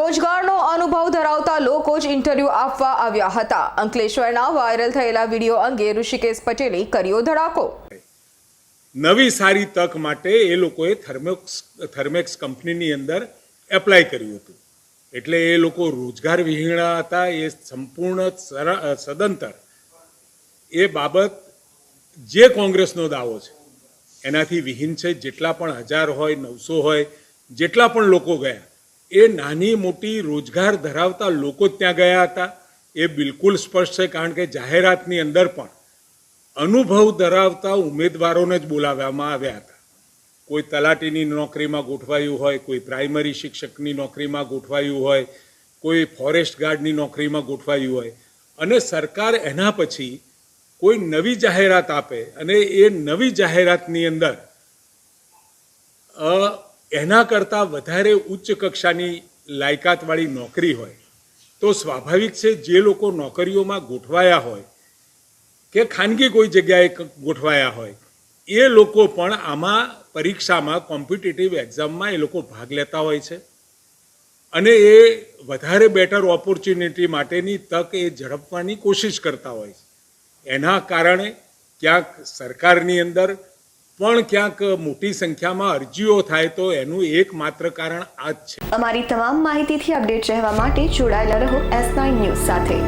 રોજગારનો અનુભવ ધરાવતા લોકો જ ઇન્ટરવ્યૂ આપવા આવ્યા હતા. અંકલેશ્વરના વાયરલ થયેલા વીડિયો અંગે ઋષિકેશ પટેલે કર્યો ધડાકો. નવી સારી તક માટે એ લોકોએ થર્મેક્સ થર્મેક્સ કંપનીની અંદર એપ્લાય કર્યું હતું. એટલે એ લોકો રોજગાર વિહીણા હતા. એ સંપૂર્ણ સદંતર. એ બાબત જે કોંગ્રેસનો દાવો છે, એનાથી વિહીન છે. જેટલા પણ હજાર હોય, નવસો હોય, જેટલા પણ લોકો ગયા એ નાની મોટી રોજગાર ધરાવતા લોકો ત્યાં ગયા હતા. એ બિલકુલ સ્પષ્ટ છે, કારણ કે જાહેરાતની અંદર પણ અનુભવ ધરાવતા ઉમેદવારોને જ બોલાવવામાં આવ્યા હતા. કોઈ તલાટીની નોકરીમાં ગોઠવાયું હોય, કોઈ પ્રાઇમરી શિક્ષકની નોકરીમાં ગોઠવાયું હોય, કોઈ ફોરેસ્ટ ગાર્ડની નોકરીમાં ગોઠવાયું હોય. અને સરકાર એના પછી કોઈ નવી જાહેરાત આપે અને એ નવી જાહેરાતની અંદર એના કરતાં વધારે ઉચ્ચ કક્ષાની લાયકાતવાળી નોકરી હોય, તો સ્વાભાવિક છે જે લોકો નોકરીઓમાં ગોઠવાયા હોય કે ખાનગી કોઈ જગ્યાએ ગોઠવાયા હોય, એ લોકો પણ આમાં પરીક્ષામાં કોમ્પિટિટિવ એક્ઝામમાં એ લોકો ભાગ લેતા હોય છે. અને એ વધારે બેટર ઓપોર્ચ્યુનિટી માટેની તક એ ઝડપવાની કોશિશ કરતા હોય છે. એના કારણે ક્યાંક સરકારની અંદર પણ ક્યાંક મોટી સંખ્યામાં અરજીઓ થાય તો એનું એકમાત્ર કારણ આ જ છે. અમારી તમામ માહિતીથી અપડેટ રહેવા માટે જોડાયેલા રહો એસ નાઇન ન્યૂઝ સાથે.